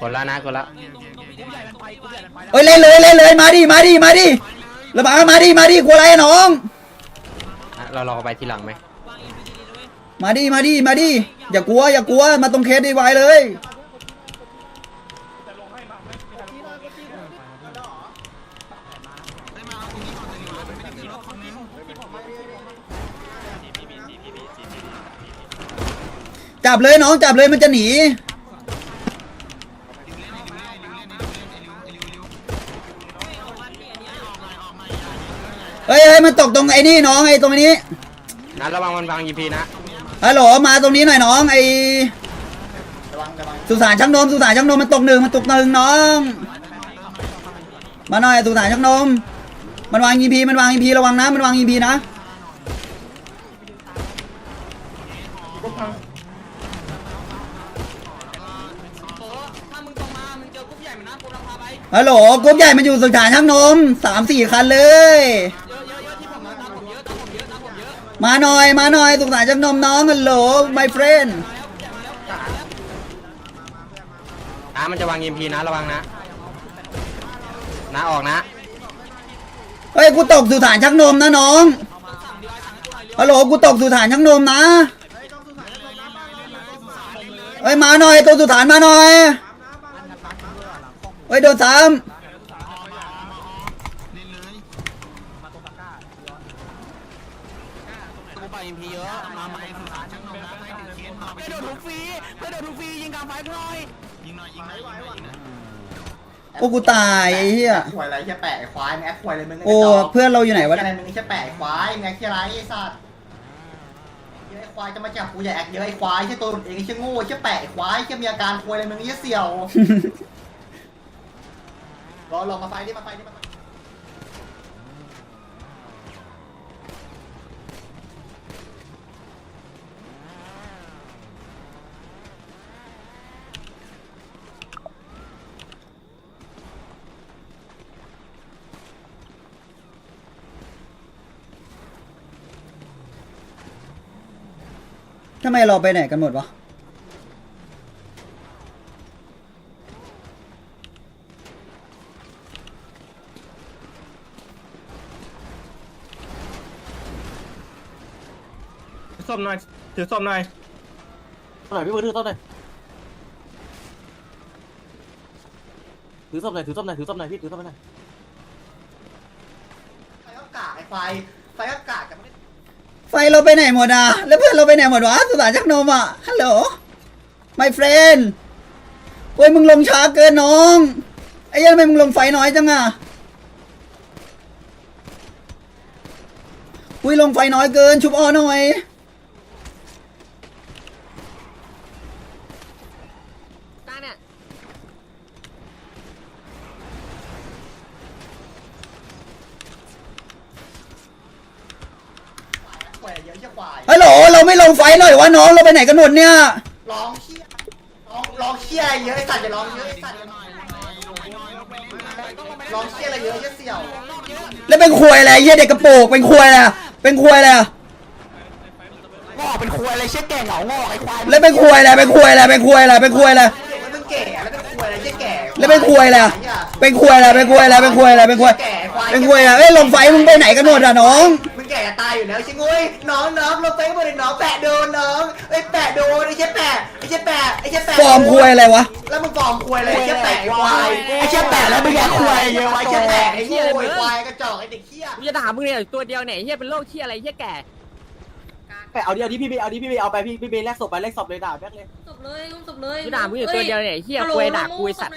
กดแล้วนะกดแล้วเฮ้ยเล่นเลยเล่นเลยมาดิมาดิมาดิระบามาดิมาดิกลัวอะไรอะน้อง อะเรารอไปทีหลังไหมมาดิมาดิมาดิอย่ากลัวอย่ากลัวมาตรงเคสดีไว้เลย จับเลยน้องจับเลยมันจะหนี เฮ้ยเฮ้ยมันตกตรงไอ้นี่น้องไอ้ตรงนี้นะระวังมันวางยีพีนะฮัลโหลมาตรงนี้หน่อยน้องไอสุสานช่างนมสุสานช่างนมมันตกหนึ่งมันตกหนึ่งน้อง มาหน่อยสุสานช่างนม มันวางยีพีมันวางยีพีระวังนะ มันวางยีพีนะถ้ามึงตรงมามึงเจอกรุ๊ปใหญ่เหมือนนะกูรังพาไปฮัลโหลกรุ๊ปใหญ่มันอยู่สุสานช่างนมสามสี่คันเลย มผมเยอะมาหน่อยมาหน่อยสุสานช่างนมน้องฮัลโหล my friend นะมันจะวางยีพีนะระวังนะ นะออกนะ เฮ้ยกูตกสุสานช่างนมนะน้องฮัลโหลกูตกสุสานช่างนมนะเฮ้ยมาหน่อยตัวสุสานมาหน่อยเฮ้ยโดนซ้กู ไปอิมพีเยอะมาใหม่สุสานช่างนมนะให้ถึงเคสมาไปโดนทุกฟรีไปโดนทุกฟรียิงกลางไฟหน่อยำโอ้กูตายไอ้เหี้ยควายอะไรแค่แปะไอ้ควายมึงแอคควายเลยมึงโอ้เพื่อนเราอยู่ไหนวะอะไรมึงแค่แปะไอ้ควายมึงแอคแค่ไรไอ้สัตว์ไอ้ควายจะมาจับกูอย่าแอคเยอะไอ้ควายแค่ตัวหลุดเองไอ้แค่โง่แค่แปะไอ้ควายแค่มีอาการควายอะไรมึงแค่เสี่ยวรอรอมาไฟดิมาไฟดิมาไฟ ทำไมเราไปไหนกันหมดวะ ส้มหน่อย ถือส้มหน่อย ต้นไหนพี่มือถือต้นไหนถือส้มไหนอยถือส้มไหนอยถือส้มไหนอยพี่ถือส้มไหนอย ไฟก็กากไอ้ควายไฟก็กากแต่ไม่ได้ ไฟเราไปไหนหมดอะ แล้วเพื่อนเราไปไหนหมดวะสุสานชักนมอะ ฮัลโหล my friend โอ้ยมึงลงช้าเกินน้อง ไอ้ยันทำไมมึงลงไฟน้อยจังอะอุ้ยลงไฟน้อยเกิน ชุบอ้อหน่อย ตาเนี่ย ควายเยอะแค่ควาย ฮัลโหล เราไม่ล งไฟหน่อยวะน้องเราไปไหนกันหมดเนี่ย ร้องเชี่ยร้องร้องเชี่ยเยอะไอ้สัตว์อย่าร้องเยอะไอ้สัตว์ร้องเชี่ยอะไรเยอะแค่เสี่ยวแล้วเป็นควยอะไรเหี้ยเด็กกระโปงเป็นควยอะไรอะเป็นควยอะไรอะงอกเป็นควยอะไรเชี่ยแก่เหงางอกไอ้ควายแล้วเป็นควยอะไรเป็นควยอะไรเป็นควยอะไรเป็นควยอะไร แล้วเป็นแก่แล้วเป็นควยอะไรแค่แก่แล้วเป็นควยอะไรอะเป็นควยอะไรเป็นควยอะไรเป็นควยอะไรเป็นควย แก่ควายเป็นควยอะไรเอ้ยลงไฟมึงไปไหนกันหมดอะน้อง แก่จะตายอยู่แล้วใช่งุ้ยน้องน้องลงไปหมดเลยน้องแปะโดนน้องไอ้ยแปะโดนไอ้แค่แปะไอ้แค่แปะไอ้แค่แปะฟอร์มควยอะไรวะแล้วมึงฟอร์มควายอะไรไอ้แค่แปะไอ้ควายไอ้แค่แปะแล้วมึงแย่ควายเยอะไอ้แค่แปะไอ้โง่ไอ้ควายกระจอกไอ้เด็กเหี้ยกูจะด่ามึงเนี่ยตัวเดียวเนี่ยเฮียเป็นโรคเฮียอะไรเฮียแก่ไปเอาดิเอาดิพี่เบย์เอาดิพี่เบย์เอาไปพี่พี่เบย์แลกศพไปแลกศพเลยด่าแบกเลยศพเลยอุ้มศพเลยกูด่ามึงอยู่ตัวเดียวเนี่ยเฮียควยด่ากูไอ้สัตว์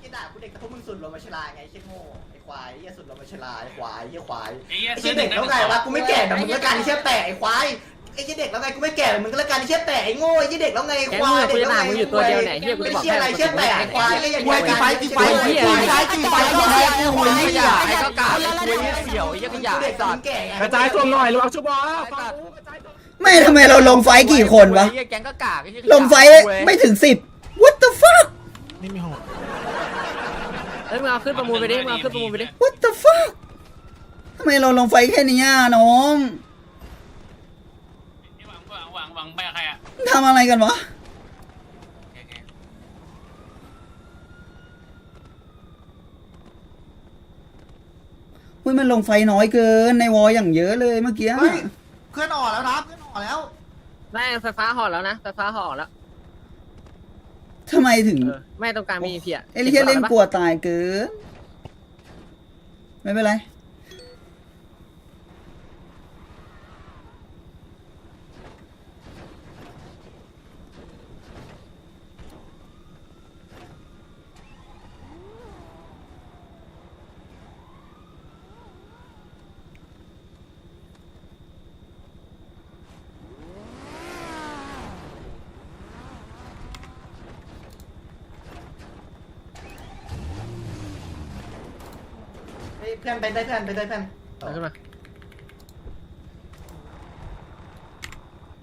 ไอ้ด่ากูเด็กแต่พวกมึงสุดลงมาชลาไงไอ้แค่โง่ไอ้ ควายเฮียสุดเราม่ฉลาดควายเฮียควายไอ้เหี้เฮียเด็กแล้วไงวะกูไม่แก่แบบมึงแล้วกันที่เฮียแตะไอ้ควายไอ้เฮียเด็กแล้วไงกูไม่แก่แบบมึงก็แล้วกันที่เฮียแตะไอ้โง่ไอ้เฮียเด็กแล้วไงไอ้ควายเด็กแล้วไงไอ้ควายไอ้เฮียอะไรเฮียแปะไอ้ควายไอ้เฮียควายตีไฟตีไฟตีไฟตีไฟก็แพ้กูหัวเไอ้ยไอ้ก็กาไอ้หัวเหี้ยเสี่ยวไอ้เไอ้ยขยะไอ้สัตว์กระจายตัวหน่อ้ยลูกชุบไอไม่ทำไมเราลงไฟกี่คนวะลงไฟไม่ถึงสิบ what the fuck นี่มีหก ฮ้ยมึงเอาขึ้นประมูลไปดิมึงเอาขึ้นประมูลไปดิ What the fuck ทำไมเราลงไฟแค่นี้อ่น้องหวังหวังหวังหวังไปใครอะทำอะไรกันวะอุ้ยมันลงไฟน้อยเกินในวออย่างเยอะเลยเมื่อกี้เพื่อนออกแล้วนะเพื่อนออกแล้ว ไม่ไฟฟ้าห่อแล้วนะไฟฟ้าห่อแล้ว ทำไมถึงเออไม่ต้องการมีเพียเอลิเคียเล่นกลัวตายเกินไม่เป็นไร เฮ้ยเพื่อนไปได้เพื่อนไปได้เพื่อนเอาขึ้นมา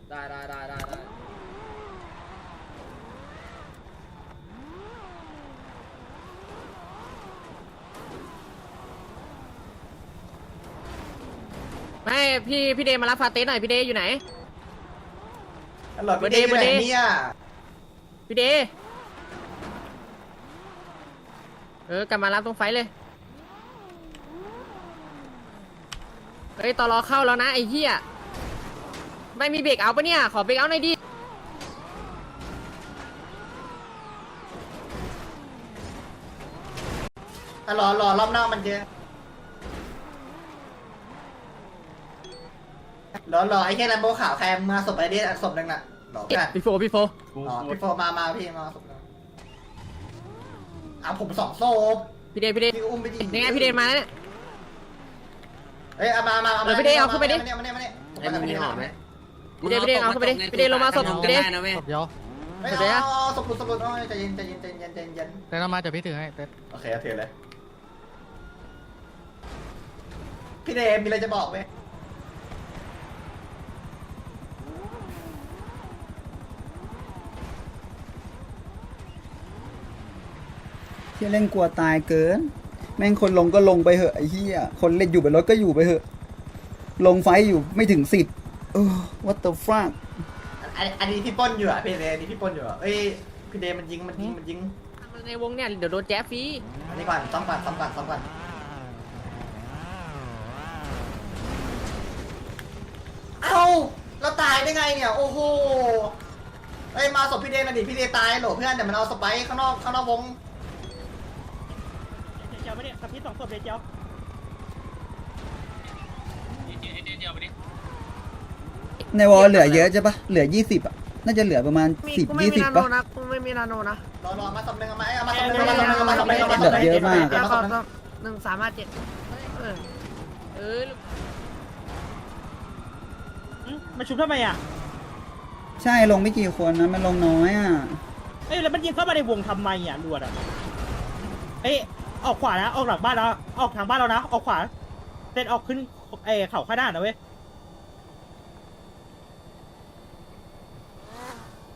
ได้ได้ได้ได้ได้ไม่พี่พี่เดย์มารับฟาเต้หน่อยพี่เดย์อยู่ไหนตลอดพี่เดย์อยู่ไหนเนี่ยพี่เดย์เออกลับมารับตรงไฟเลย เฮ้ยตอรอเข้าแล้วนะไอ้เหี้ยไม่มีเบรกเอาปะเนี่ย ขอเบรกเอาหน่อยดิตลอดรอรอบหน้ามันเยอะรอรอไอ้แค่แลมโบขาวใครมาศพไอเดสศพหนึ่งน่ะหรอเพื่อนพี่โฟพี่โฟอ๋อพี่โฟมามาพี่มาศพหนึ่งเอาผมสองศพพี่เดย์พี่เดย์พี่อุ้มไปดิยังไงพี่เดย์มาแล้วเนี่ย เฮ้ยเอามามาเอาเอมาอพี่เดย์เอาขึ้นไปดิ มาเนี่ยมาเนี่ยมาเนี่ยไอ้มึงมีหอมไหมพี่เดย์พี่เดย์เอาเข้าไปดิพี่เดย์ลงมาศพพี่เดย์เดี๋ยวเฮ้ยเดี๋ยวเอาเอาศพหลุดศพหลุดเอาใจเย็นใจเย็นใจเย็นใจเย็นเต้นมาจะพี่ถือให้เต้นโอเคเอาถือเลย พี่เดมมีอะไรจะบอกไหมเที่ยเล่นกลัวตายเกิน แม่งคนลงก็ลงไปเหอะไอ้เหี้ยคนเล่นอยู่บนรถก็อยู่ไปเหอะ ลงไฟอยู่ไม่ถึงสิบเออ what the fuck อันอันนี้พี่ปล้นอยู่อะพี่เดมอันนี้พี่ปล้นอยู่อะเอ้ยพี่เดมมันยิงมันยิงมันยิงในวงเนี่ยเดี๋ยวโดนแจ๊ฟฟรีอันนี้ก่อนซ่อมก่อนซ่อมก่อนซ่อมก่อนเอ้าเราตายได้ไงเนี่ยโอ้โหเอ้ยมาศพพี่เดมหน่อยดิพี่เดมตายโหลเพื่อนแต่มันเอาสไปร์ข้างนอกข้างนอกวง เจียวไม่ได้กับพี่สองศพเลยเจียวในวอลเหลือเยอะใช่ปะเหลือยี่สิบอะ น่าจะเหลือประมาณสิบยี่สิบปะกูไม่มีนาโนนะรอรอมาศพหนึ่งเอามาเอามาศพหนึ่งเอามาศพหนึ่งเอามาศพหนึ่งเอามาศพหนึ่งเหลือเยอะมากหนึ่งสามห้าเจ็ดเออเออมันชุบทำไมอะใช่ลงไม่กี่คนนะมันลงน้อยอะ เอ้ยแล้วมันยิงเข้ามาในวงทำไมอะรวดอะเอ้ย ออกขวานะ ออกหลังบ้านแล้วออกทางบ้านแล้วนะ ออกขวาเต้นออกขึ้นเอเขาข้างหน้านะเว้ย